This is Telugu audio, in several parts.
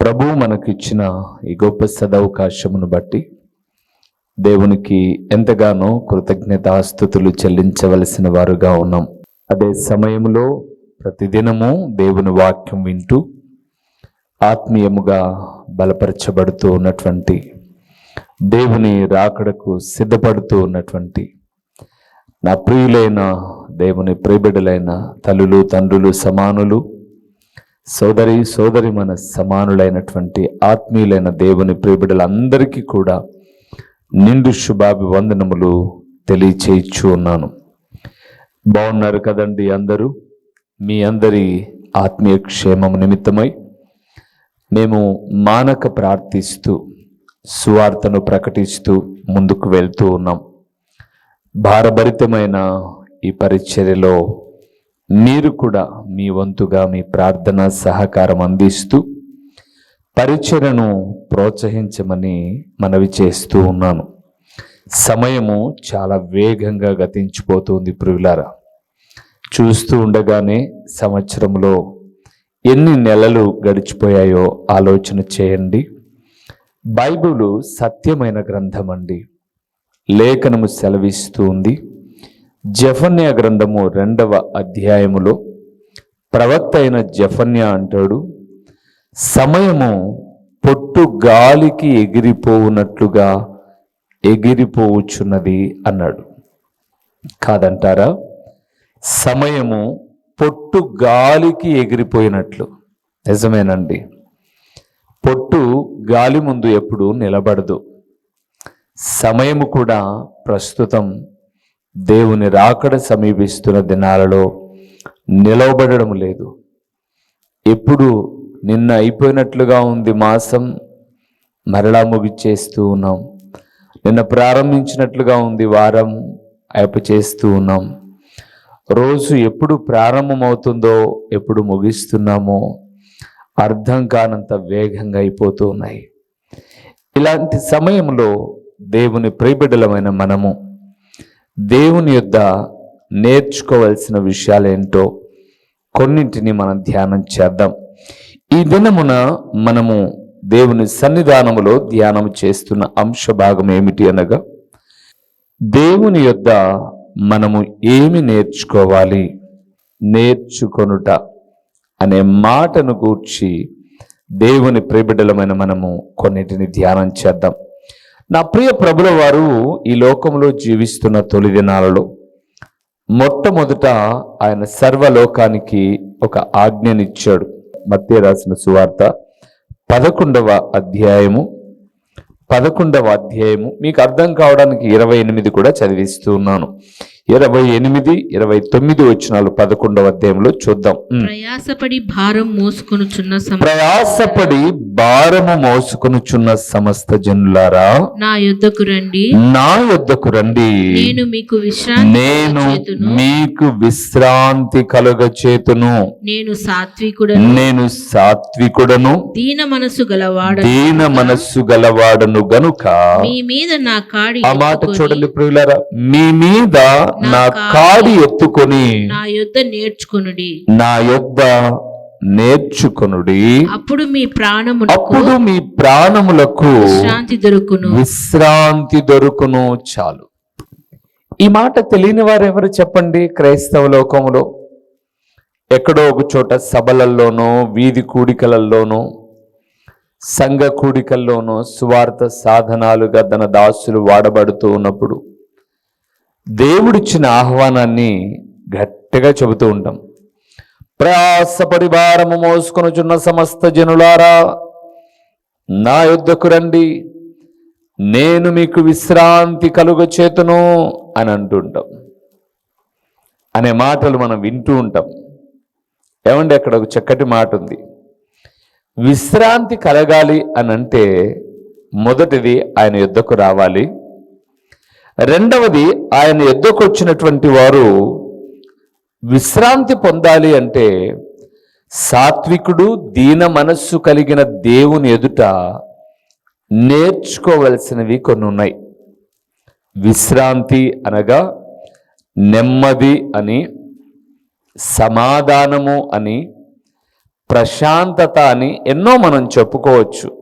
ప్రభు మనకిచ్చిన ఈ గొప్ప సదవకాశమును బట్టి దేవునికి ఎంతగానో కృతజ్ఞతాస్థుతులు చెల్లించవలసిన వారుగా ఉన్నాం. అదే సమయంలో ప్రతిదినము దేవుని వాక్యం వింటూ ఆత్మీయముగా బలపరచబడుతూ ఉన్నటువంటి దేవుని రాకడకు సిద్ధపడుతూ ఉన్నటువంటి నా ప్రియులైన దేవుని ప్రిబిడలైన తల్లులు తండ్రులు సమానులు సోదరి సోదరి మన సమానులైనటువంటి ఆత్మీయులైన దేవుని ప్రియబిడ్డలందరికీ కూడా నిండు శుభాభివందనములు తెలియచేయచ్చు ఉన్నాను. బాగున్నారు కదండి అందరూ? మీ అందరి ఆత్మీయ క్షేమం నిమిత్తమై మేము మానక ప్రార్థిస్తూ సువార్తను ప్రకటిస్తూ ముందుకు వెళ్తూ ఉన్నాం. భారభరితమైన ఈ పరిచర్యలో మీరు కూడా మీ వంతుగా మీ ప్రార్థన సహకారం అందిస్తూ పరిచయను ప్రోత్సహించమని మనవి చేస్తూ ఉన్నాను. సమయము చాలా వేగంగా గతించిపోతుంది ప్రియులారా. చూస్తూ ఉండగానే సంవత్సరంలో ఎన్ని నెలలు గడిచిపోయాయో ఆలోచన చేయండి. బైబిలు సత్యమైన గ్రంథం అండి లేఖనము సెలవిస్తూ ఉంది. జఫన్య గ్రంథము రెండవ అధ్యాయములో ప్రవక్త అయిన జఫన్య అంటాడు సమయము పొట్టు గాలికి ఎగిరిపోవునట్లుగా ఎగిరిపోవచ్చున్నది అన్నాడు. కాదంటారా? సమయము పొట్టు గాలికి ఎగిరిపోయినట్లు. నిజమేనండి. పొట్టు గాలి ముందు ఎప్పుడు నిలబడదు. సమయము కూడా ప్రస్తుతం దేవుని రాకడ సమీపిస్తున్న దినాలలో నిలవబడడం లేదు. ఎప్పుడు నిన్న అయిపోయినట్లుగా ఉంది మాసం మరలా ముగిచేస్తూ ఉన్నాం. నిన్న ప్రారంభించినట్లుగా ఉంది వారం అయిప చేస్తూ ఉన్నాం. రోజు ఎప్పుడు ప్రారంభమవుతుందో ఎప్పుడు ముగిస్తున్నామో అర్థం కానంత వేగంగా అయిపోతూ ఉన్నాయి. ఇలాంటి సమయంలో దేవుని ప్రియబిడ్డలమైన మనము దేవుని యొద్ద నేర్చుకోవలసిన విషయాలేంటో కొన్నింటిని మనం ధ్యానం చేద్దాం. ఈ దినమున మనము దేవుని సన్నిధానములో ధ్యానం చేస్తున్న అంశ భాగం ఏమిటి అనగా దేవుని యొద్ద మనము ఏమి నేర్చుకోవాలి? నేర్చుకొనుట అనే మాటను గూర్చి దేవుని ప్రిబిడలమైన మనము కొన్నిటిని ధ్యానం చేద్దాం. నా ప్రియ ప్రభుల వారు ఈ లోకంలో జీవిస్తున్న తొలి దినాలలో మొట్టమొదట ఆయన సర్వలోకానికి ఒక ఆజ్ఞనిచ్చాడు. మధ్య రాసిన సువార్త పదకొండవ అధ్యాయము పదకొండవ అధ్యాయము మీకు అర్థం కావడానికి ఇరవై ఎనిమిది కూడా చదివిస్తూ ఉన్నాను ఇరవై ఎనిమిది ఇరవై తొమ్మిది వచ్చినాలు పదకొండవ అధ్యాయంలో చూద్దాం. ప్రయాసపడి భారం మోసుకొనుచున్న ప్రయాసపడి భారము మోసుకొనుచున్న సమస్త జనులారా నా యుద్ధకు రండి. నా యొద్దకు రండి. నేను మీకు విశ్రాంతి నేను మీకు విశ్రాంతి కలుగ చేతును నేను సాత్వికుడను. నేను సాత్వికుడను. దీన మనసు గలవాడ దీన మనస్సు గలవాడను గనుక. మీ మీద నా కాడి ఆ మాట చూడండి ప్రియులారా మీ మీద నా కాడి ఎత్తుకొని నా యుద్ధ నేర్చుకొనుడి. నా యొద్ద నేర్చుకొనుడి. అప్పుడు మీ ప్రాణమునకు అప్పుడు మీ ప్రాణములకు విశ్రాంతి దొరుకును. విశ్రాంతి దొరుకును చాలు. ఈ మాట తెలియని వారు ఎవరు చెప్పండి? క్రైస్తవ లోకములో ఎక్కడో ఒక చోట సభలల్లోనో వీధి కూడికలల్లోనో సంఘ కూడికల్లోనో సువార్త సాధనాలుగా తన దాసులు వాడబడుతూ ఉన్నప్పుడు దేవుడిచ్చిన ఆహ్వానాన్ని గట్టిగా చెబుతూ ఉంటాం. ప్రయాస పరివారము మోసుకొనుచున్న సమస్త జనులారా నా యుద్ధకు రండి నేను మీకు విశ్రాంతి కలుగ చేతును అని అంటుంటాం అనే మాటలు మనం వింటూ ఉంటాం. ఏమండి అక్కడ ఒక చక్కటి మాట ఉంది. విశ్రాంతి కలగాలి అని అంటే మొదటిది ఆయన యుద్ధకు రావాలి. రెండవది ఆయన ఎద్దుకొచ్చినటువంటి వచ్చినటువంటి వారు విశ్రాంతి పొందాలి అంటే సాత్వికుడు దీన మనస్సు కలిగిన దేవుని ఎదుట నేర్చుకోవలసినవి కొన్ని ఉన్నాయి. విశ్రాంతి అనగా నెమ్మది అని సమాధానము అని ప్రశాంతత అని ఎన్నో మనం చెప్పుకోవచ్చు.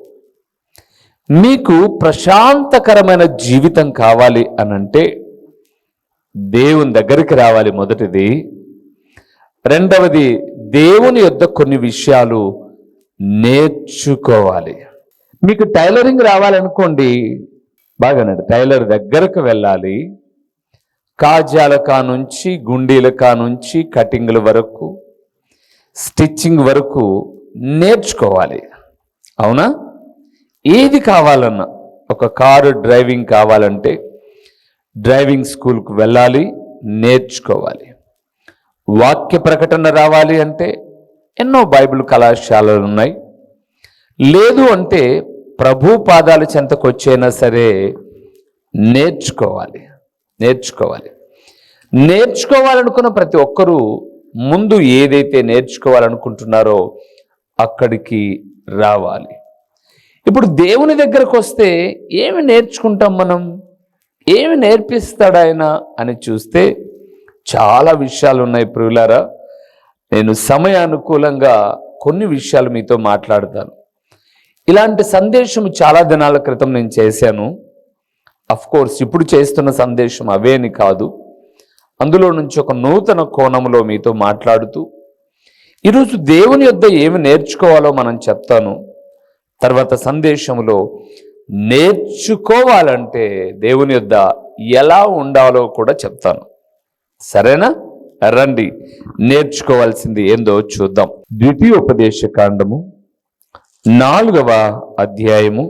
మీకు ప్రశాంతకరమైన జీవితం కావాలి అనంటే దేవుని దగ్గరికి రావాలి మొదటిది. రెండవది దేవుని యొద్ద కొన్ని విషయాలు నేర్చుకోవాలి. మీకు టైలరింగ్ రావాలనుకోండి బాగానండి టైలర్ దగ్గరకు వెళ్ళాలి. కాజాల కానుంచి గుండీల కానుంచి కటింగ్ల వరకు స్టిచ్చింగ్ వరకు నేర్చుకోవాలి. అవునా? ఏది కావాలన్నా ఒక కారు డ్రైవింగ్ కావాలంటే డ్రైవింగ్ స్కూల్కు వెళ్ళాలి నేర్చుకోవాలి. వాక్య ప్రకటన రావాలి అంటే ఎన్నో బైబిల్ కళాశాలలు ఉన్నాయి. లేదు అంటే ప్రభు పాదాల చెంతకు వచ్చైనా సరే నేర్చుకోవాలి నేర్చుకోవాలి. నేర్చుకోవాలనుకున్న ప్రతి ఒక్కరూ ముందు ఏదైతే నేర్చుకోవాలనుకుంటున్నారో అక్కడికి రావాలి. ఇప్పుడు దేవుని దగ్గరకు వస్తే ఏమి నేర్చుకుంటాం మనం? ఏమి నేర్పిస్తాడు ఆయన అని చూస్తే చాలా విషయాలు ఉన్నాయి ప్రియులారా. నేను సమయానుకూలంగా కొన్ని విషయాలు మీతో మాట్లాడతాను. ఇలాంటి సందేశం చాలా దినాల క్రితం నేను చేశాను. అఫ్ కోర్స్ ఇప్పుడు చేస్తున్న సందేశం అవేని కాదు. అందులో నుంచి ఒక నూతన కోణంలో మీతో మాట్లాడుతూ ఈరోజు దేవుని యొద్ద ఏమి నేర్చుకోవాలో మనం చెప్తాను. తర్వాత సందేశంలో నేర్చుకోవాలంటే దేవుని యొద్ద ఎలా ఉండాలో కూడా చెప్తాను. సరేనా? రండి. నేర్చుకోవాల్సింది ఏందో చూద్దాం. ద్వితీయోపదేశ కాండము నాలుగవ అధ్యాయము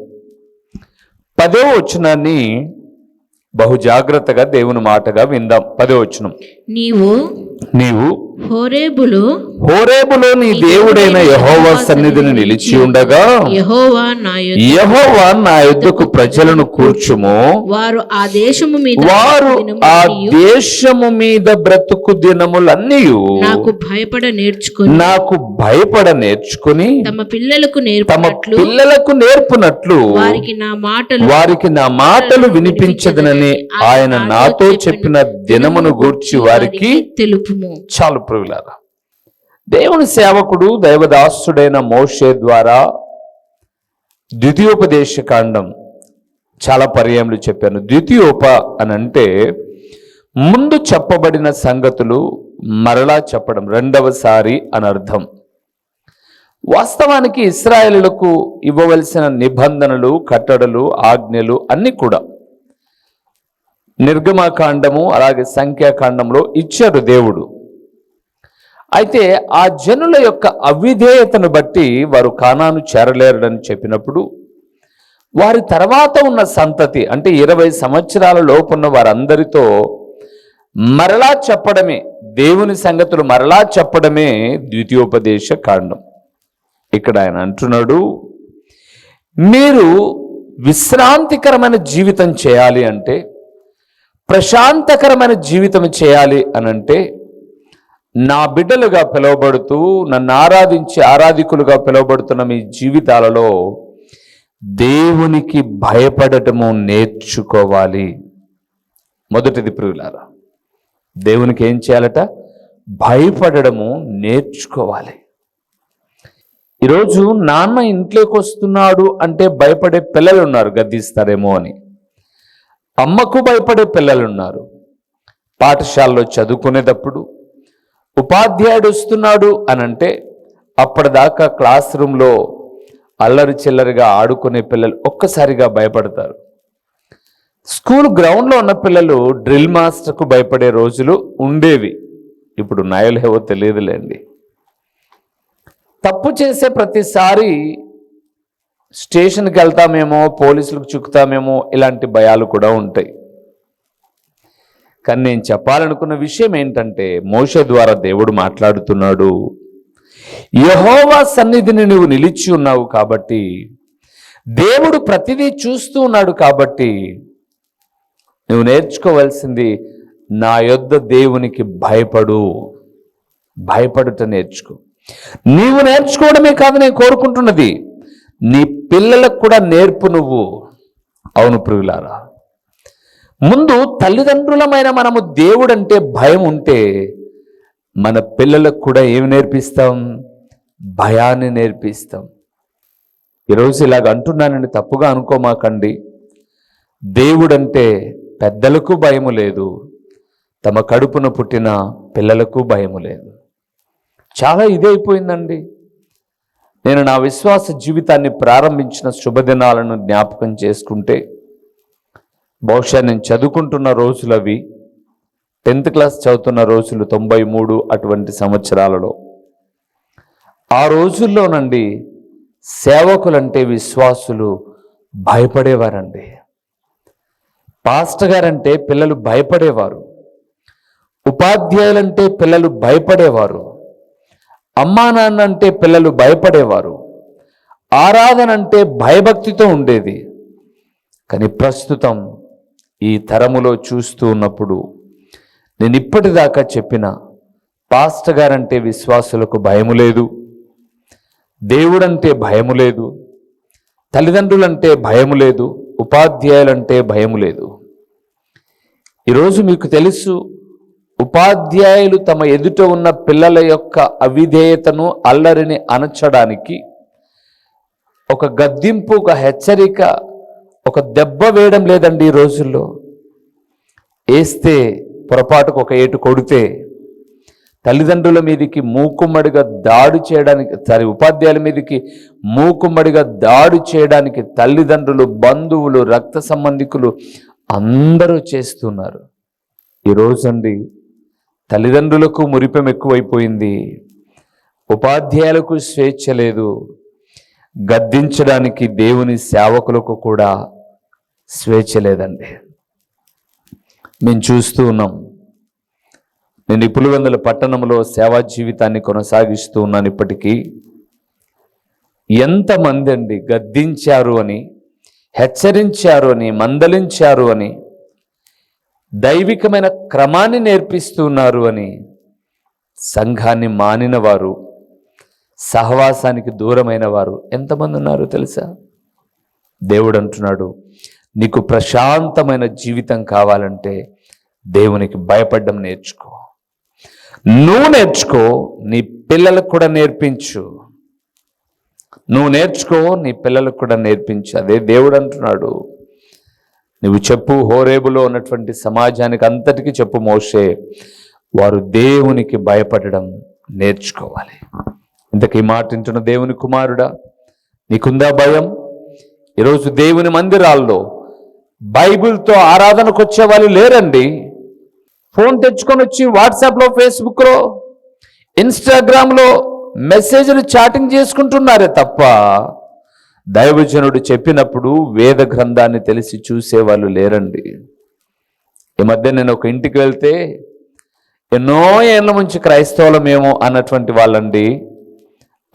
పదో వచనాన్ని బహు జాగ్రత్తగా దేవుని మాటగా విందాం. పదో వచనం. నీవు నీవు హోరేబులో హోరేబులో నీ దేవుడైన యహోవా సన్నిధిని నిలిచి ఉండగా యెహోవా నా యొద్ద యహోవా నా యుద్ధకు ప్రజలను కూర్చుము. వారు ఆ దేశము మీద వారు ఆ దేశము మీద బ్రతుకు దినములన్నీ నాకు భయపడ నేర్చుకొని నాకు భయపడ నేర్చుకుని తమ పిల్లలకు నేర్పనట్లు పిల్లలకు నేర్పునట్లు వారికి నా మాటలు వారికి నా మాటలు వినిపించదనని ఆయన నాతో చెప్పిన దినమును గూర్చి వారికి తెలుపుము చాలు ప్రియులారా దేవుని సేవకుడు దైవదాసుడైన మోషే ద్వారా ద్వితీయోపదేశ కాండం చాలా పర్యాములు చెప్పాను. ద్వితీయోప అని అంటే ముందు చెప్పబడిన సంగతులు మరలా చెప్పడం రెండవసారి అని అర్థం. వాస్తవానికి ఇస్రాయేలులకు ఇవ్వవలసిన నిబంధనలు కట్టడలు ఆజ్ఞలు అన్నీ కూడా నిర్గమకాండము అలాగే సంఖ్యాకాండంలో ఇచ్చారు దేవుడు. అయితే ఆ జనుల యొక్క అవిధేయతను బట్టి వారు కానాను చేరలేరని చెప్పినప్పుడు వారి తర్వాత ఉన్న సంతతి అంటే ఇరవై సంవత్సరాల లోపున్న వారందరితో మరలా చెప్పడమే దేవుని సంగతులు మరలా చెప్పడమే ద్వితీయోపదేశ కాండం. ఇక్కడ ఆయన అంటున్నాడు మీరు విశ్రాంతికరమైన జీవితం చేయాలి అంటే ప్రశాంతకరమైన జీవితం చేయాలి అనంటే నా బిడ్డలుగా పిలువబడుతూ నన్ను ఆరాధించి ఆరాధికులుగా పిలువబడుతున్న మీ జీవితాలలో దేవునికి భయపడటము నేర్చుకోవాలి. మొదటిది ప్రియులారా దేవునికి ఏం చేయాలట? భయపడము నేర్చుకోవాలి. ఈరోజు నాన్న ఇంట్లోకి వస్తున్నాడు అంటే భయపడే పిల్లలు ఉన్నారు గద్దిస్తారేమో అని. అమ్మకు భయపడే పిల్లలున్నారు. పాఠశాలలో చదువుకునేటప్పుడు ఉపాధ్యాయుడు వస్తున్నాడు అని అంటే అప్పటిదాకా క్లాస్ రూమ్లో అల్లరి చిల్లరిగా ఆడుకునే పిల్లలు ఒక్కసారిగా భయపడతారు. స్కూల్ గ్రౌండ్లో ఉన్న పిల్లలు డ్రిల్ మాస్టర్కు భయపడే రోజులు ఉండేవి. ఇప్పుడు నాయలేవో తెలియదులేండి. తప్పు చేసే ప్రతిసారి స్టేషన్కి వెళ్తామేమో పోలీసులకు చిక్కుతామేమో ఇలాంటి భయాలు కూడా ఉంటాయి. కానీ నేను చెప్పాలనుకున్న విషయం ఏంటంటే మోష ద్వారా దేవుడు మాట్లాడుతున్నాడు. యహోవా సన్నిధిని నువ్వు నిలిచి ఉన్నావు కాబట్టి దేవుడు ప్రతిదీ చూస్తూ ఉన్నాడు కాబట్టి నువ్వు నేర్చుకోవాల్సింది నా యొద్ద దేవునికి భయపడు. భయపడుట నేర్చుకో. నీవు నేర్చుకోవడమే కాదు నేను కోరుకుంటున్నది. నీ పిల్లలకు కూడా నేర్పు నువ్వు. అవును ప్రియులారా. ముందు తల్లిదండ్రులమైన మనము దేవుడంటే భయం ఉంటే మన పిల్లలకు కూడా ఏమి నేర్పిస్తాం? భయాన్ని నేర్పిస్తాం. ఈరోజు ఇలాగ అంటున్నానని తప్పుగా అనుకోమాకండి. దేవుడంటే పెద్దలకు భయము లేదు. తమ కడుపున పుట్టిన పిల్లలకు భయము లేదు. చాలా ఇదైపోయిందండి. నేను నా విశ్వాస జీవితాన్ని ప్రారంభించిన శుభదినాలను జ్ఞాపకం చేసుకుంటే బహుశా నేను చదువుకుంటున్న రోజులు అవి టెన్త్ క్లాస్ చదువుతున్న రోజులు తొంభై మూడు అటువంటి సంవత్సరాలలో. ఆ రోజుల్లోనండి సేవకులంటే విశ్వాసులు భయపడేవారండి. పాస్టర్ గారంటే పిల్లలు భయపడేవారు. ఉపాధ్యాయులంటే పిల్లలు భయపడేవారు. అమ్మా నాన్న అంటే పిల్లలు భయపడేవారు. ఆరాధన అంటే భయభక్తితో ఉండేది. కానీ ప్రస్తుతం ఈ తరములో చూస్తూ ఉన్నప్పుడు నేను ఇప్పటిదాకా చెప్పిన పాస్టర్ గారంటే విశ్వాసులకు భయము లేదు. దేవుడంటే భయము లేదు. తల్లిదండ్రులంటే భయము లేదు. ఉపాధ్యాయులంటే భయము లేదు. ఈరోజు మీకు తెలుసు ఉపాధ్యాయులు తమ ఎదుట ఉన్న పిల్లల యొక్క అవిధేయతను అల్లరిని అణచడానికి ఒక గద్దింపు ఒక హెచ్చరిక ఒక దెబ్బ వేయడం లేదండి ఈ రోజుల్లో. వేస్తే పొరపాటుకు ఒక ఏటు కొడితే తల్లిదండ్రుల మీదకి మూకుమ్మడిగా దాడి చేయడానికి సారీ ఉపాధ్యాయుల మీదకి మూకుమ్మడిగా దాడి చేయడానికి తల్లిదండ్రులు బంధువులు రక్త సంబంధికులు అందరూ చేస్తున్నారు. ఈరోజండి తల్లిదండ్రులకు మురిపెం ఎక్కువైపోయింది. ఉపాధ్యాయులకు స్వేచ్ఛ లేదు. గద్దించడానికి దేవుని సేవకులకు కూడా స్వేచ్ఛ లేదండి. మేము చూస్తూ ఉన్నాం. నేను ఈ పట్టణంలో సేవా జీవితాన్ని కొనసాగిస్తూ ఉన్నాను ఇప్పటికీ. ఎంతమంది అండి గద్దించారు అని హెచ్చరించారు అని మందలించారు అని దైవికమైన క్రమాన్ని నేర్పిస్తున్నారు అని సంఘాన్ని మానిన వారు సహవాసానికి దూరమైన వారు ఎంతమంది ఉన్నారు తెలుసా? దేవుడు అంటున్నాడు నీకు ప్రశాంతమైన జీవితం కావాలంటే దేవునికి భయపడడం నేర్చుకో. నువ్వు నేర్చుకో నీ పిల్లలకు కూడా నేర్పించు. నువ్వు నేర్చుకో నీ పిల్లలకు కూడా నేర్పించు. అదే దేవుడు అంటున్నాడు. నువ్వు చెప్పు హోరేబులో ఉన్నటువంటి సమాజానికి అంతటికి చెప్పు మోసే వారు దేవునికి భయపడడం నేర్చుకోవాలి. ఇంతకీ మాట వింటున్న దేవుని కుమారుడా నీకుందా భయం? ఈరోజు దేవుని మందిరాల్లో బైబిల్తో ఆరాధనకు వచ్చే వాళ్ళు లేరండి. ఫోన్ తెచ్చుకొని వచ్చి వాట్సాప్లో ఫేస్బుక్లో ఇన్స్టాగ్రామ్లో మెసేజ్లు చాటింగ్ చేసుకుంటున్నారే తప్ప దైవజనుడు చెప్పినప్పుడు వేద గ్రంథాన్ని తెలిసి చూసేవాళ్ళు లేరండి. ఈ మధ్య నేను ఒక ఇంటికి వెళ్తే ఎన్నో ఏళ్ళ నుంచి క్రైస్తవులమేమో అన్నటువంటి వాళ్ళండి.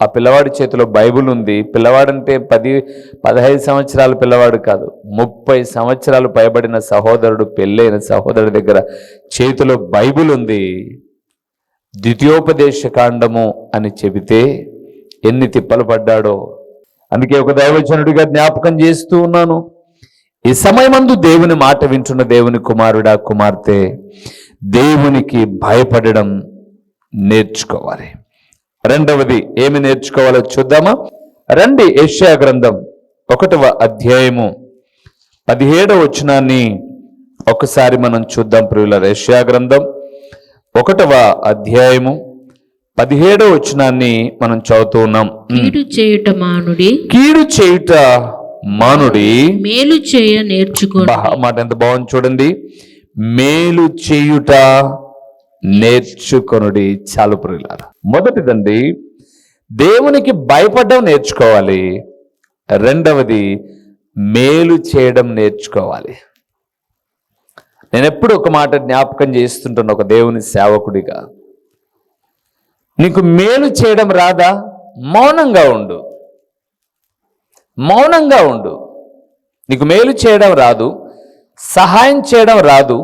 ఆ పిల్లవాడి చేతిలో బైబిల్ ఉంది. పిల్లవాడంటే పది పదహైదు సంవత్సరాల పిల్లవాడు కాదు. ముప్పై సంవత్సరాలు పైబడిన సహోదరుడు పెళ్ళైన సహోదరుడి దగ్గర చేతిలో బైబిల్ ఉంది. ద్వితీయోపదేశ కాండము అని చెబితే ఎన్ని తిప్పలు పడ్డాడో అందుకే ఒక దైవజనుడిగా జ్ఞాపకం చేస్తూ ఉన్నాను. ఈ సమయమందు దేవుని మాట వింటున్న దేవుని కుమారుడా కుమార్తె దేవునికి భయపడడం నేర్చుకోవాలి. రెండవది ఏమి నేర్చుకోవాలో చూద్దామా? రండి ఏషియా గ్రంథం ఒకటవ అధ్యాయము పదిహేడవ వచనాన్ని ఒకసారి మనం చూద్దాం ప్రియుల ఏషియా గ్రంథం ఒకటవ అధ్యాయము పదిహేడవ వచనాన్ని మనం చదువుతూ ఉన్నాం. కీడు చేయుట మానుడి. కీడు చేయుట మానుడి. మేలు చేయ నేర్చుకోండి బా, మాట ఎంత బాగుంది చూడండి. మేలు చేయుట నేర్చుకొనుడి చాలు ప్రియులారా. మొదటిదండి దేవునికి భయపడడం నేర్చుకోవాలి. రెండవది మేలు చేయడం నేర్చుకోవాలి. నేను ఎప్పుడు ఒక మాట జ్ఞాపకం చేస్తుంటాను ఒక దేవుని సేవకుడిగా. నీకు మేలు చేయడం రాదా? మౌనంగా ఉండు. మౌనంగా ఉండు. నీకు మేలు చేయడం రాదు సహాయం చేయడం రాదు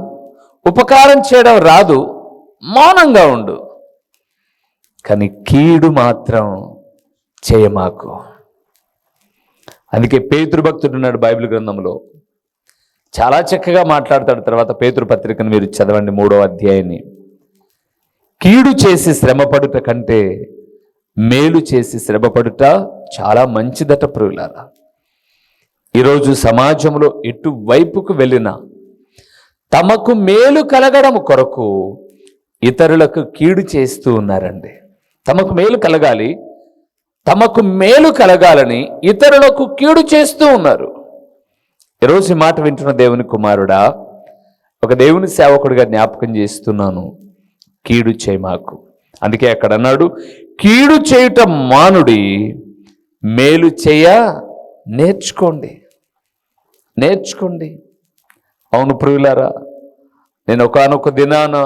ఉపకారం చేయడం రాదు మౌనంగా ఉండు. కానీ కీడు మాత్రం చేయమాకు. అందుకే పేతురు భక్తుడు ఉన్నాడు బైబిల్ గ్రంథంలో. చాలా చక్కగా మాట్లాడతాడు తర్వాత పేతృపత్రికను మీరు చదవండి మూడో అధ్యాయాన్ని. కీడు చేసి శ్రమపడుట కంటే మేలు చేసి శ్రమపడుట చాలా మంచిదట ప్రియులారా. ఈరోజు సమాజంలో ఎటువైపుకు వెళ్ళినా తమకు మేలు కలగడం కొరకు ఇతరులకు కీడు చేస్తూ ఉన్నారండి. తమకు మేలు కలగాలి తమకు మేలు కలగాలని ఇతరులకు కీడు చేస్తూ ఉన్నారు. ఈరోజు ఈ మాట వింటున్న దేవుని కుమారుడా ఒక దేవుని సేవకుడిగా జ్ఞాపకం చేస్తున్నాను. కీడు చేయమాకు అందుకే అక్కడ అన్నాడు కీడు చేయుట మానుడి మేలు చేయ నేర్చుకోండి. నేర్చుకోండి. అవును ప్రియులారా నేను ఒకనొక దినాన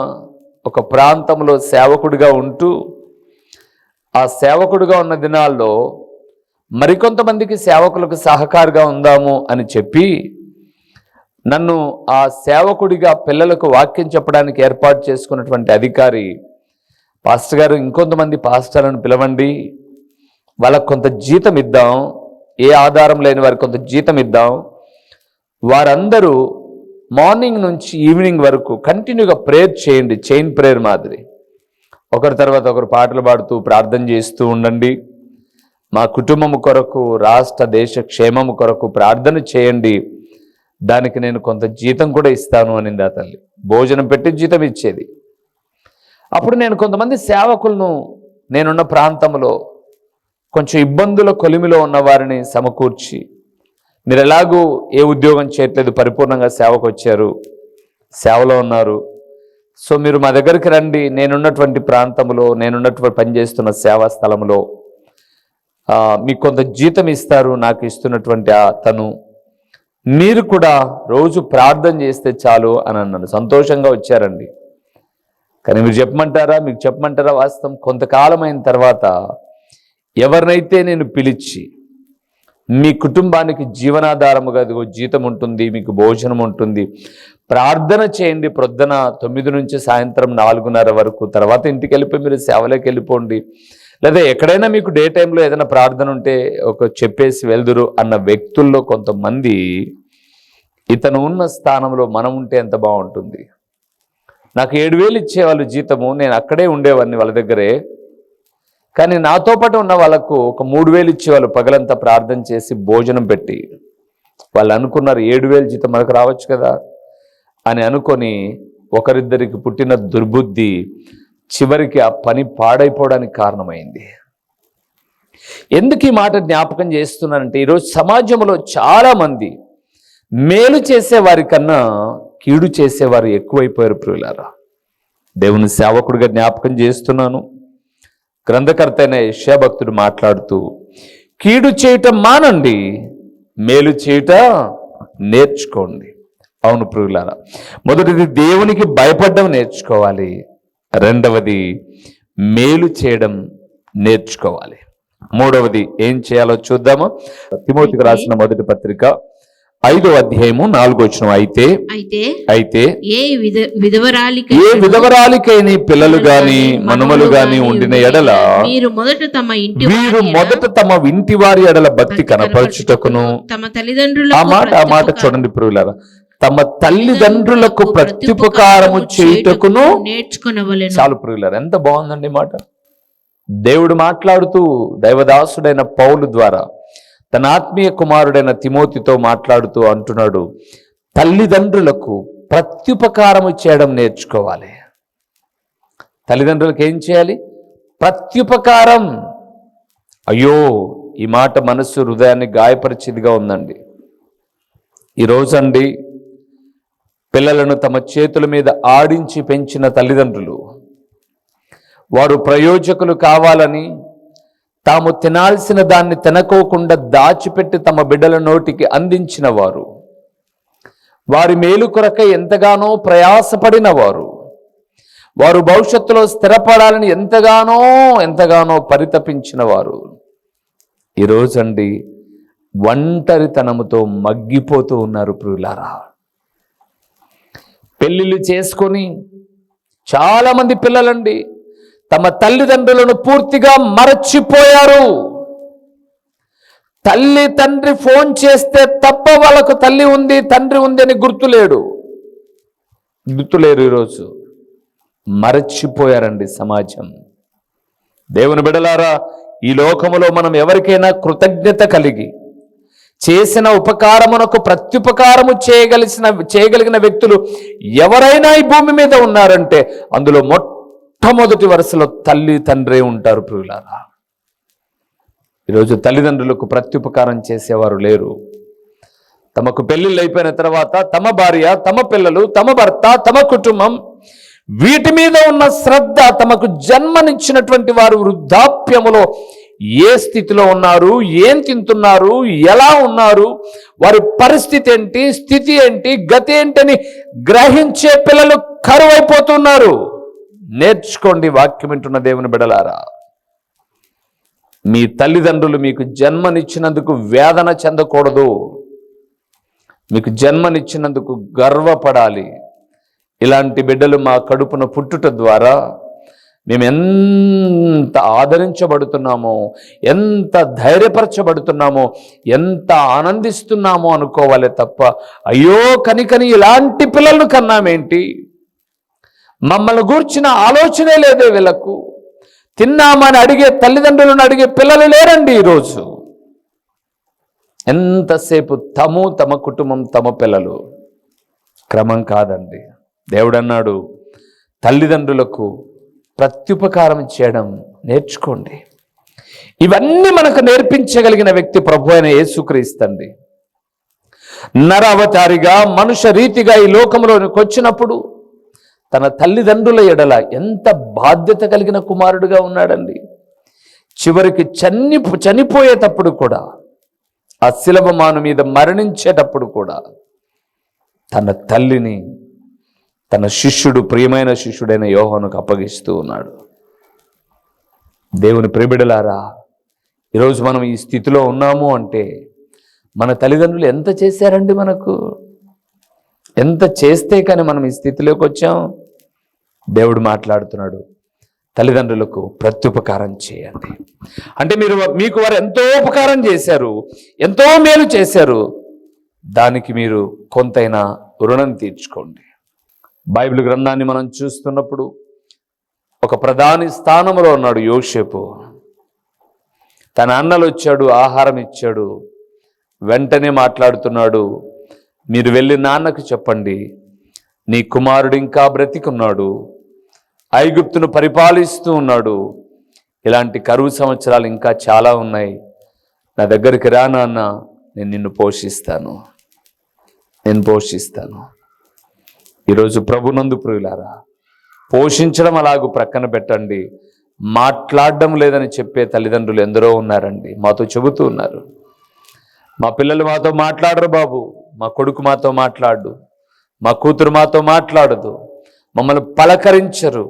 ఒక ప్రాంతంలో సేవకుడిగా ఉంటూ ఆ సేవకుడిగా ఉన్న దినాల్లో మరికొంతమందికి సేవకులకు సహకారిగా ఉందాము అని చెప్పి నన్ను ఆ సేవకుడిగా పిల్లలకు వాక్యం చెప్పడానికి ఏర్పాటు చేసుకున్నటువంటి అధికారి పాస్టర్ గారు ఇంకొంతమంది పాస్టర్లను పిలవండి. వాళ్ళకు కొంత జీతం ఇద్దాం. ఏ ఆధారం లేని వారికి కొంత జీతం ఇద్దాం. వారందరూ మార్నింగ్ నుంచి ఈవినింగ్ వరకు కంటిన్యూగా ప్రేయర్ చేయండి. చైన్ ప్రేయర్ మాదిరి. ఒకరి తర్వాత ఒకరు పాటలు పాడుతూ ప్రార్థన చేస్తూ ఉండండి. మా కుటుంబము కొరకు రాష్ట్ర దేశ క్షేమము కొరకు ప్రార్థన చేయండి. దానికి నేను కొంత జీతం కూడా ఇస్తాను అనింది ఆ తల్లి. భోజనం పెట్టి జీతం ఇచ్చేది. అప్పుడు నేను కొంతమంది సేవకులను నేనున్న ప్రాంతంలో కొంచెం ఇబ్బందుల కొలిమిలో ఉన్న వారిని సమకూర్చి మీరు ఎలాగూ ఏ ఉద్యోగం చేయట్లేదు పరిపూర్ణంగా సేవకు వచ్చారు సేవలో ఉన్నారు. సో మీరు మా దగ్గరికి రండి. నేనున్నటువంటి ప్రాంతంలో నేనున్నటువంటి పనిచేస్తున్న సేవా స్థలంలో మీకు కొంత జీతం ఇస్తారు నాకు ఇస్తున్నటువంటి ఆ తను. మీరు కూడా రోజు ప్రార్థన చేస్తే చాలు అని అన్నాను. సంతోషంగా వచ్చారండి. కానీ మీరు చెప్పమంటారా? మీకు చెప్పమంటారా వాస్తవం? కొంతకాలం అయిన తర్వాత ఎవరినైతే నేను పిలిచి మీ కుటుంబానికి జీవనాధారముగా అదిగో జీతం ఉంటుంది మీకు భోజనం ఉంటుంది ప్రార్థన చేయండి ప్రొద్దున తొమ్మిది నుంచి సాయంత్రం నాలుగున్నర వరకు తర్వాత ఇంటికి వెళ్ళిపోయి మీరు సేవలోకి వెళ్ళిపోండి. లేదా ఎక్కడైనా మీకు డే టైంలో ఏదైనా ప్రార్థన ఉంటే ఒక చెప్పేసి వెళ్దురు అన్న వ్యక్తుల్లో కొంతమంది ఇతను ఉన్న స్థానంలో మనం ఉంటే ఎంత బాగుంటుంది. నాకు ఏడు వేలు ఇచ్చేవాళ్ళు జీతము నేను అక్కడే ఉండేవాడిని వాళ్ళ దగ్గరే. కానీ నాతో పాటు ఉన్న వాళ్ళకు ఒక మూడు వేలు ఇచ్చేవాళ్ళు పగలంతా ప్రార్థన చేసి భోజనం పెట్టి. వాళ్ళు అనుకున్నారు ఏడు వేలు జీతం మనకు రావచ్చు కదా అని అనుకొని ఒకరిద్దరికి పుట్టిన దుర్బుద్ధి చివరికి ఆ పని పాడైపోవడానికి కారణమైంది. ఎందుకు ఈ మాట జ్ఞాపకం చేస్తున్నానంటే ఈరోజు సమాజంలో చాలామంది మేలు చేసేవారి కన్నా కీడు చేసేవారు ఎక్కువైపోయారు ప్రియులారా. దేవుని సేవకుడిగా జ్ఞాపకం చేస్తున్నాను. గ్రంథకర్త అయిన యశాభక్తుడు భక్తుడు మాట్లాడుతూ కీడు చేయటం మానండి మేలు చేయుట నేర్చుకోండి. అవును ప్రియులారా మొదటిది దేవునికి భయపడడం నేర్చుకోవాలి. రెండవది మేలు చేయడం నేర్చుకోవాలి. మూడవది ఏం చేయాలో చూద్దామా. తిమోతికి రాసిన మొదటి పత్రిక ఐదో అధ్యాయము నాలుగో వచ్చిన అయితే అయితే అయితే ఏ విధ విధవరాలికి ఏ విధవరాలికైన పిల్లలు గాని మనుమలు గాని ఉండిన ఎడల మీరు మొదట తమ ఇంటి వీరు మొదట తమ ఇంటి వారి ఎడల భక్తి కనపరచుటకును. తమ తల్లిదండ్రులకు ఆ మాట ఆ మాట చూడండి ప్రియులారా తమ తల్లిదండ్రులకు ప్రత్యుపకారము చేయుటకును నేర్చుకునవలెను. చాలు ప్రియులారా ఎంత బాగుందండి మాట. దేవుడు మాట్లాడుతూ దైవదాసుడైన పౌలు ద్వారా తన ఆత్మీయ కుమారుడైన తిమోతితో మాట్లాడుతూ అంటున్నాడు తల్లిదండ్రులకు ప్రత్యుపకారము చేయడం నేర్చుకోవాలి. తల్లిదండ్రులకు ఏం చేయాలి? ప్రత్యుపకారం. అయ్యో ఈ మాట మనస్సు హృదయాన్ని గాయపరిచేదిగా ఉందండి. ఈరోజండి పిల్లలను తమ చేతుల మీద ఆడించి పెంచిన తల్లిదండ్రులు. వారు ప్రయోజకులు కావాలని తాము తినాల్సిన దాన్ని తినకోకుండా దాచిపెట్టి తమ బిడ్డల నోటికి అందించిన వారు. వారి మేలు కొరకై ఎంతగానో ప్రయాసపడిన వారు. వారు భవిష్యత్తులో స్థిరపడాలని ఎంతగానో ఎంతగానో పరితపించిన వారు. ఈరోజండి ఒంటరితనముతో మగ్గిపోతూ ఉన్నారు ప్రియులారా. పెళ్ళిళ్ళు చేసుకొని చాలామంది పిల్లలండి తమ తల్లిదండ్రులను పూర్తిగా మరచిపోయారు. తల్లి తండ్రి ఫోన్ చేస్తే తప్ప వాళ్ళకు తల్లి ఉంది తండ్రి ఉంది అని గుర్తులేడు గుర్తులేరు ఈరోజు. మరచిపోయారండి సమాజం. దేవుని బిడలారా ఈ లోకములో మనం ఎవరికైనా కృతజ్ఞత కలిగి చేసిన ఉపకారమునకు ప్రత్యుపకారము చేయగలిసిన చేయగలిగిన వ్యక్తులు ఎవరైనా ఈ భూమి మీద ఉన్నారంటే అందులో మొట్టమొదటి వరుసలో తల్లి తండ్రి ఉంటారు ప్రియులారా. ఈరోజు తల్లిదండ్రులకు ప్రత్యుపకారం చేసేవారు లేరు. తమకు పెళ్ళిళ్ళు అయిపోయిన తర్వాత తమ భార్య తమ పిల్లలు తమ భర్త తమ కుటుంబం వీటి మీద ఉన్న శ్రద్ధ తమకు జన్మనిచ్చినటువంటి వారు వృద్ధాప్యములో ఏ స్థితిలో ఉన్నారు ఏం తింటున్నారు ఎలా ఉన్నారు వారి పరిస్థితి ఏంటి స్థితి ఏంటి గతి ఏంటని గ్రహించే పిల్లలు కరువైపోతున్నారు. నేర్చుకోండి వాక్యం వింటున్న దేవుని బిడలారా. మీ తల్లిదండ్రులు మీకు జన్మనిచ్చినందుకు వేదన చెందకూడదు. మీకు జన్మనిచ్చినందుకు గర్వపడాలి. ఇలాంటి బిడ్డలు మా కడుపున పుట్టుట ద్వారా మేము ఎంత ఆదరించబడుతున్నామో ఎంత ధైర్యపరచబడుతున్నామో ఎంత ఆనందిస్తున్నామో అనుకోవాలి తప్ప అయ్యో కనికని ఇలాంటి పిల్లలను కన్నామేంటి? మమ్మల్ని గూర్చిన ఆలోచనే లేదే వీళ్ళకు. తిన్నామని అడిగే తల్లిదండ్రులను అడిగే పిల్లలు లేరండి ఈరోజు. ఎంతసేపు తము తమ కుటుంబం తమ పిల్లలు? క్రమం కాదండి. దేవుడన్నాడు తల్లిదండ్రులకు ప్రత్యుపకారం చేయడం నేర్చుకోండి. ఇవన్నీ మనకు నేర్పించగలిగిన వ్యక్తి ప్రభు అయిన యేసుక్రీస్తండి నర అవతారిగా రీతిగా ఈ లోకంలోనికి వచ్చినప్పుడు తన తల్లిదండ్రుల ఎడల ఎంత బాధ్యత కలిగిన కుమారుడుగా ఉన్నాడండి. చివరికి చన్ని చనిపోయేటప్పుడు కూడా ఆ శిలభమాను మీద మరణించేటప్పుడు కూడా తన తల్లిని తన శిష్యుడు ప్రియమైన శిష్యుడైన యోహోనుకు అప్పగిస్తూ ఉన్నాడు. దేవుని ప్రిబిడలారా ఈరోజు మనం ఈ స్థితిలో ఉన్నాము అంటే మన తల్లిదండ్రులు ఎంత చేశారండి మనకు? ఎంత చేస్తే కానీ మనం ఈ స్థితిలోకి వచ్చాం? దేవుడు మాట్లాడుతున్నాడు తల్లిదండ్రులకు ప్రత్యుపకారం చేయండి. అంటే మీరు మీకు వారు ఎంతో ఉపకారం చేశారు ఎంతో మేలు చేశారు దానికి మీరు కొంతైనా రుణం తీర్చుకోండి. బైబిల్ గ్రంథాన్ని మనం చూస్తున్నప్పుడు ఒక ప్రధాని స్థానంలో ఉన్నాడు యోషేపు తన అన్నలు వచ్చాడు ఆహారం ఇచ్చాడు వెంటనే మాట్లాడుతున్నాడు మీరు వెళ్ళి నాన్నకు చెప్పండి నీ కుమారుడు ఇంకా బ్రతికున్నాడు ఐగుప్తును పరిపాలిస్తూ ఉన్నాడు ఇలాంటి కరువు సంవత్సరాలు ఇంకా చాలా ఉన్నాయి నా దగ్గరికి రా నాన్న నేను నిన్ను పోషిస్తాను నేను పోషిస్తాను. ఈరోజు ప్రభునందు ప్రియులారా పోషించడం అలాగూ ప్రక్కన పెట్టండి. మాట్లాడడం లేదని చెప్పే తల్లిదండ్రులు ఎందరో ఉన్నారండి. మాతో చెబుతూ ఉన్నారు. మా పిల్లలు మాతో మాట్లాడరు బాబు. మా కొడుకు మాతో మాట్లాడు. మా కూతురు మాతో మాట్లాడదు. మమ్మల్ని పలకరించరు.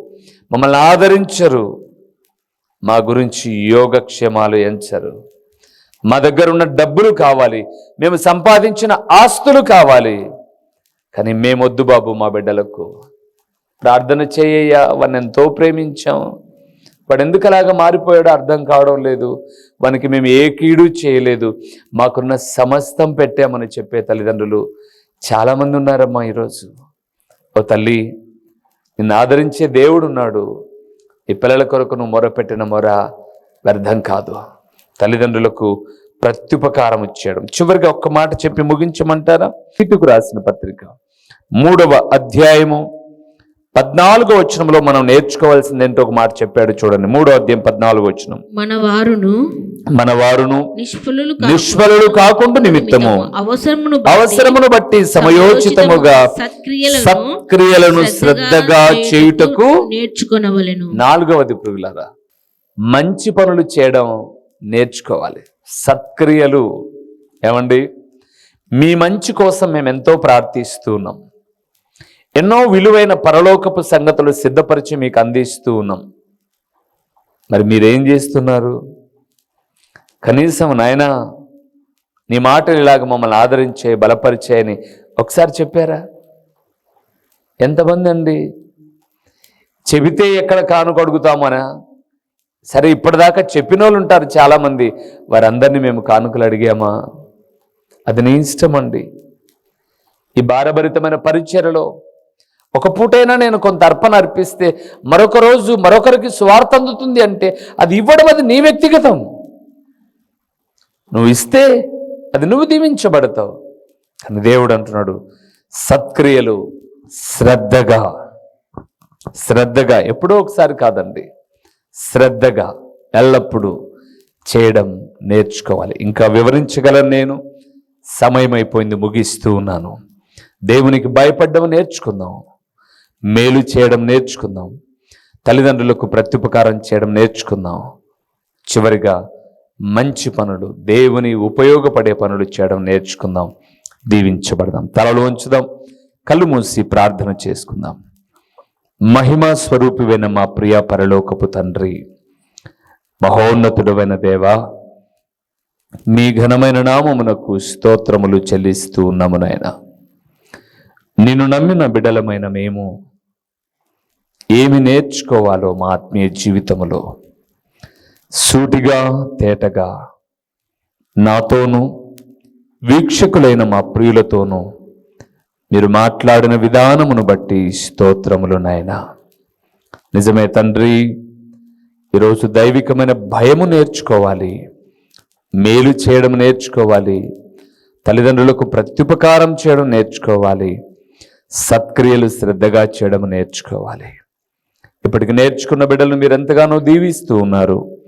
మమ్మల్ని ఆదరించరు. మా గురించి యోగక్షేమాలు ఎంచరు. మా దగ్గర ఉన్న డబ్బులు కావాలి. మేము సంపాదించిన ఆస్తులు కావాలి. కానీ మేమొద్దు బాబు మా బిడ్డలకు. ప్రార్థన చేయ్యా వాడిని ఎంతో ప్రేమించాం. వాడు ఎందుకు అలాగా మారిపోయాడో అర్థం కావడం లేదు. వానికి మేము ఏ కీడు చేయలేదు. మాకున్న సమస్తం పెట్టామని చెప్పే తల్లిదండ్రులు చాలామంది ఉన్నారమ్మా ఈరోజు. ఓ తల్లి నిన్ను ఆదరించే దేవుడు ఉన్నాడు. ఈ పిల్లల కొరకు నువ్వు మొరపెట్టిన మొర వ్యర్థం కాదు. తల్లిదండ్రులకు ప్రత్యుపకారం ఇచ్చేయడం చివరిగా ఒక్క మాట చెప్పి ముగించమంటారా? ఇటుకు రాసిన పత్రిక. మూడవ అధ్యాయము పద్నాలుగో వచనంలో మనం నేర్చుకోవాల్సింది ఏంటో ఒక మాట చెప్పాడు చూడండి. మూడో అధ్యాయం పద్నాలుగో వచనం. మన వారును మన వారును నిష్ఫలులు నిష్ఫలులు కాకుండా నిమిత్తము. అవసరమును అవసరమును బట్టి సమయోచితముగా సత్క్రియలను సత్క్రియలను శ్రద్ధగా చేయుటకు నేర్చుకొనవలెను. నాలుగవది పురుగులారా మంచి పనులు చేయడం నేర్చుకోవాలి. సత్క్రియలు ఏమండి? మీ మంచి కోసం మేము ఎంతో ప్రార్థిస్తూ ఉన్నాం ఎన్నో విలువైన పరలోకపు సంగతులు సిద్ధపరిచి మీకు అందిస్తూ ఉన్నాం. మరి మీరేం చేస్తున్నారు? కనీసం నాయనా నీ మాటలు ఇలాగ మమ్మల్ని ఆదరించే బలపరిచే అని ఒకసారి చెప్పారా? ఎంతమంది అండి? చెబితే ఎక్కడ కానుకడుగుతామనా సరే ఇప్పటిదాకా చెప్పిన వాళ్ళు ఉంటారు చాలామంది. వారందరినీ మేము కానుకలు అడిగామా? అది నీ ఇష్టం అండి. ఈ భారభరితమైన పరిచయలో ఒక పూటైనా నేను కొంత అర్పణ అర్పిస్తే మరొక రోజు మరొకరికి స్వార్థ అందుతుంది అంటే అది ఇవ్వడం అది నీ వ్యక్తిగతం. నువ్వు ఇస్తే అది నువ్వు దీవించబడతావు. కానీ దేవుడు అంటున్నాడు సత్క్రియలు శ్రద్ధగా శ్రద్ధగా ఎప్పుడో ఒకసారి కాదండి శ్రద్ధగా ఎల్లప్పుడూ చేయడం నేర్చుకోవాలి. ఇంకా వివరించగలను నేను. సమయం అయిపోయింది ముగిస్తూ ఉన్నాను. దేవునికి భయపడ్డం నేర్చుకుందాం మేలు చేయడం నేర్చుకుందాం తల్లిదండ్రులకు ప్రత్యుపకారం చేయడం నేర్చుకుందాం. చివరిగా మంచి పనులు దేవుని ఉపయోగపడే పనులు చేయడం నేర్చుకుందాం. దీవించబడదాం తలలో ఉంచుదాం కళ్ళు మూసి ప్రార్థన చేసుకుందాం. మహిమా స్వరూపివైన మా ప్రియ పరలోకపు తండ్రి మహోన్నతుడమైన దేవా మీ ఘనమైన నామమునకు స్తోత్రములు చెల్లిస్తూ ఉన్నాము నాయన. నిన్ను నమ్మిన బిడలమైన మేము ఏమి నేర్చుకోవాలో మా ఆత్మీయ జీవితములో? సూటిగా తేటగా నాతోనూ వీక్షకులైన మా ప్రియులతోనూ మీరు మాట్లాడిన విధానమును బట్టి స్తోత్రములు నాయన. నిజమే తండ్రి ఈరోజు దైవికమైన భయము నేర్చుకోవాలి. మేలు చేయడం నేర్చుకోవాలి. తల్లిదండ్రులకు ప్రత్యుపకారం చేయడం నేర్చుకోవాలి. సత్క్రియలు శ్రద్ధగా చేయడం నేర్చుకోవాలి. ఇప్పటికి నేర్చుకున్న బిడ్డలను మీరు ఎంతగానో దీవిస్తూ ఉన్నారు.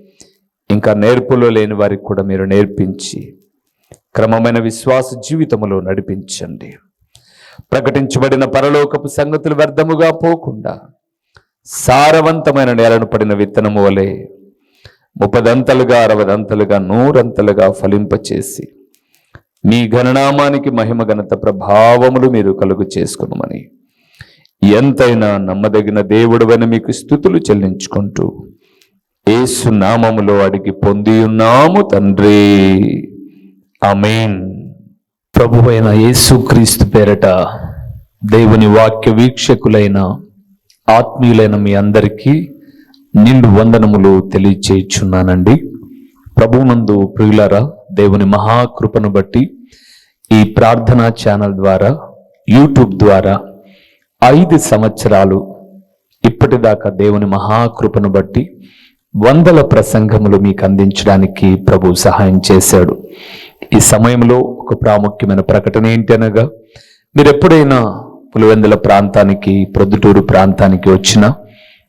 ఇంకా నేర్పులో లేని వారికి కూడా మీరు నేర్పించి క్రమమైన విశ్వాస జీవితములో నడిపించండి. ప్రకటించబడిన పరలోకపు సంగతులు వ్యర్థముగా పోకుండా సారవంతమైన నేలను పడిన విత్తనము వలె ముప్పదంతలుగా అరవదంతలుగా నూరంతలుగా ఫలింపచేసి మీ ఘననామానికి మహిమ ఘనత ప్రభావములు మీరు కలుగు చేసుకునమని. ఎంతైనా నమ్మదగిన దేవుడవని మీకు స్థుతులు చెల్లించుకుంటూ ఏసు నామములో అడిగి పొంది ఉన్నాము తండ్రి. ఆమేన్. ప్రభువైన యేసుక్రీస్తు పేరట దేవుని వాక్య వీక్షకులైన ఆత్మీయులైన మీ అందరికీ నిండు వందనములు తెలియచేయుచున్నానండి. ప్రభునందు ప్రియులారా దేవుని మహాకృపను బట్టి ఈ ప్రార్థనా ఛానల్ ద్వారా యూట్యూబ్ ద్వారా ఐదు సంవత్సరాలు ఇప్పటిదాకా దేవుని మహాకృపను బట్టి వందల ప్రసంగములు మీకు అందించడానికి ప్రభు సహాయం చేశాడు. ఈ సమయంలో ఒక ప్రాముఖ్యమైన ప్రకటన ఏంటి అనగా మీరు ఎప్పుడైనా పులివెందుల ప్రాంతానికి ప్రొద్దుటూరు ప్రాంతానికి వచ్చినా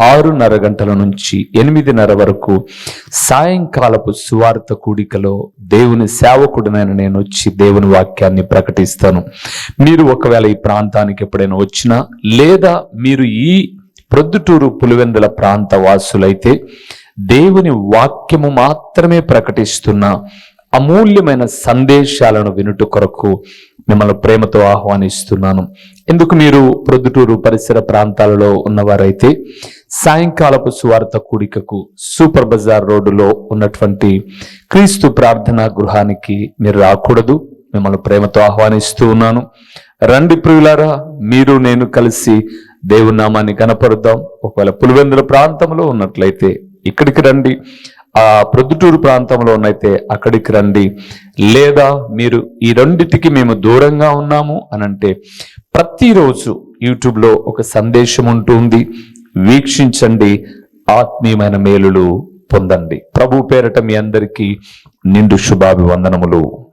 ఆరున్నర గంటల నుంచి ఎనిమిదిన్నర వరకు సాయంకాలపు సువార్త కూడికలో దేవుని సేవకుడినైన నేను వచ్చి దేవుని వాక్యాన్ని ప్రకటిస్తాను. మీరు ఒకవేళ ఈ ప్రాంతానికి ఎప్పుడైనా వచ్చినా లేదా మీరు ఈ ప్రొద్దుటూరు పులివెందుల ప్రాంత వాసులైతే దేవుని వాక్యము మాత్రమే ప్రకటిస్తున్న అమూల్యమైన సందేశాలను వినుట కొరకు మిమ్మల్ని ప్రేమతో ఆహ్వానిస్తున్నాను. ఎందుకు మీరు ప్రొద్దుటూరు పరిసర ప్రాంతాలలో ఉన్నవారైతే సాయంకాలపు సువార్త కూడికకు సూపర్ బజార్ రోడ్డులో ఉన్నటువంటి క్రీస్తు ప్రార్థనా గృహానికి మీరు రాకూడదు. మిమ్మల్ని ప్రేమతో ఆహ్వానిస్తూ ఉన్నాను. రండి ప్రియులారా మీరు నేను కలిసి దేవుని నామాన్ని కనపరుద్దాం ఒకవేళ పులివెందుల ప్రాంతంలో ఉన్నట్లయితే ఇక్కడికి రండి. ఆ ప్రొద్దుటూరు ప్రాంతంలో ఉన్నైతే అక్కడికి రండి. లేదా మీరు ఈ రెండిటికి మేము దూరంగా ఉన్నాము అనంటే ప్రతిరోజు యూట్యూబ్లో ఒక సందేశం ఉంటుంది వీక్షించండి ఆత్మీయమైన మేలులు పొందండి. ప్రభు పేరట మీ అందరికీ నిండు శుభాభివందనములు.